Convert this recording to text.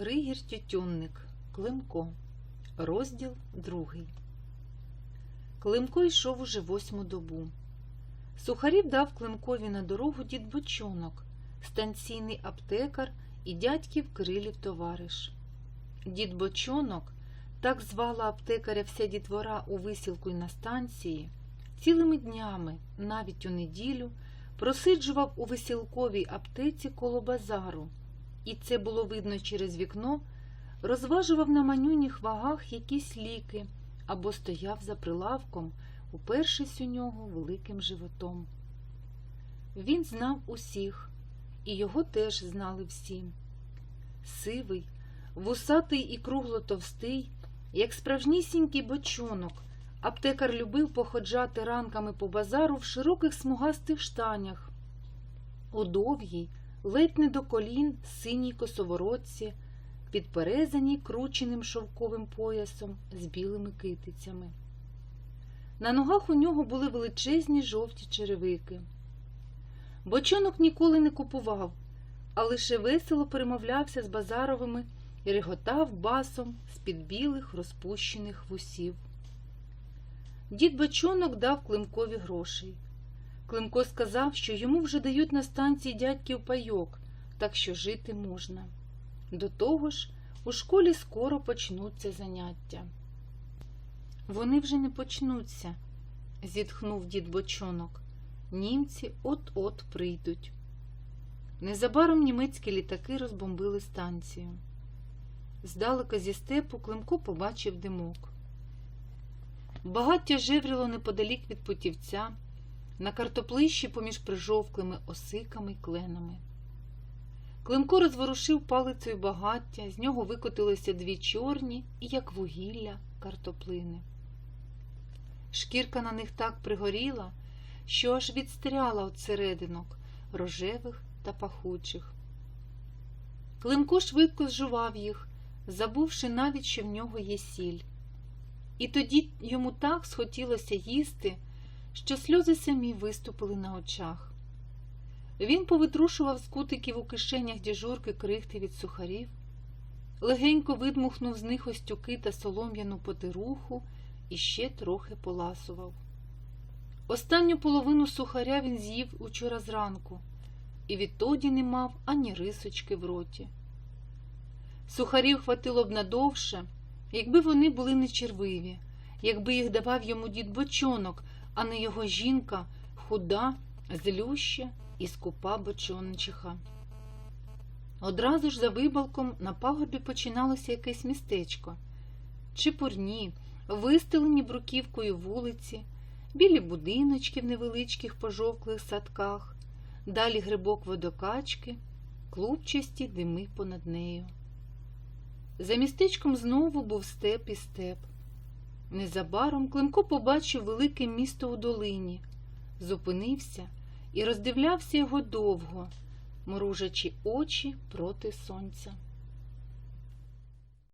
Григір Тютюнник Климко. Розділ другий. Климко йшов уже восьму добу. Сухарів дав Климкові на дорогу дід Бочонок, станційний аптекар і дядьків Кирилів товариш. Дід Бочонок, так звала аптекаря вся дітвора у висілку й на станції, цілими днями, навіть у неділю, просиджував у висілковій аптеці коло базару, і це було видно через вікно, розважував на манюніх вагах якісь ліки або стояв за прилавком, упершись у нього великим животом. Він знав усіх, і його теж знали всі. Сивий, вусатий і кругло товстий, як справжнісінький бочонок, аптекар любив походжати ранками по базару в широких смугастих штанях, у довгій, ледь не до колін синій косоворотці, підперезаній крученим шовковим поясом з білими китицями. На ногах у нього були величезні жовті черевики. Бочонок ніколи не купував, а лише весело перемовлявся з базаровими і реготав басом з-під білих розпущених вусів. Дід Бочонок дав Климкові грошей. Климко сказав, що йому вже дають на станції дядьків пайок, так що жити можна. До того ж, у школі скоро почнуться заняття. Вони вже не почнуться, зітхнув дід Бочонок. Німці от-от прийдуть. Незабаром німецькі літаки розбомбили станцію. Здалека зі степу Климко побачив димок. Багаття жевріло неподалік від путівця, на картоплищі поміж прижовклими осиками й кленами. Климко розворушив палицею багаття, з нього викотилися дві чорні, і як вугілля, картоплини. Шкірка на них так пригоріла, що аж відстряла от серединок, рожевих та пахучих. Климко швидко зжував їх, забувши навіть, що в нього є сіль. І тоді йому так схотілося їсти, що сльози самі виступили на очах. Він повитрушував з кутиків у кишенях діжурки крихти від сухарів, легенько видмухнув з них остюки та солом'яну потируху і ще трохи поласував. Останню половину сухаря він з'їв учора зранку, і відтоді не мав ані рисочки в роті. Сухарів хватило б надовше, якби вони були не червиві, якби їх давав йому дід бочонок, а не його жінка, худа, злюща і скупа бочончиха. Одразу ж за вибалком на пагорбі починалося якесь містечко. Чепурні, вистелені бруківкою вулиці, білі будиночки в невеличких пожовклих садках, далі грибок водокачки, клубчасті дими понад нею. За містечком знову був степ і степ. Незабаром Климко побачив велике місто у долині, зупинився і роздивлявся його довго, мружачи очі проти сонця.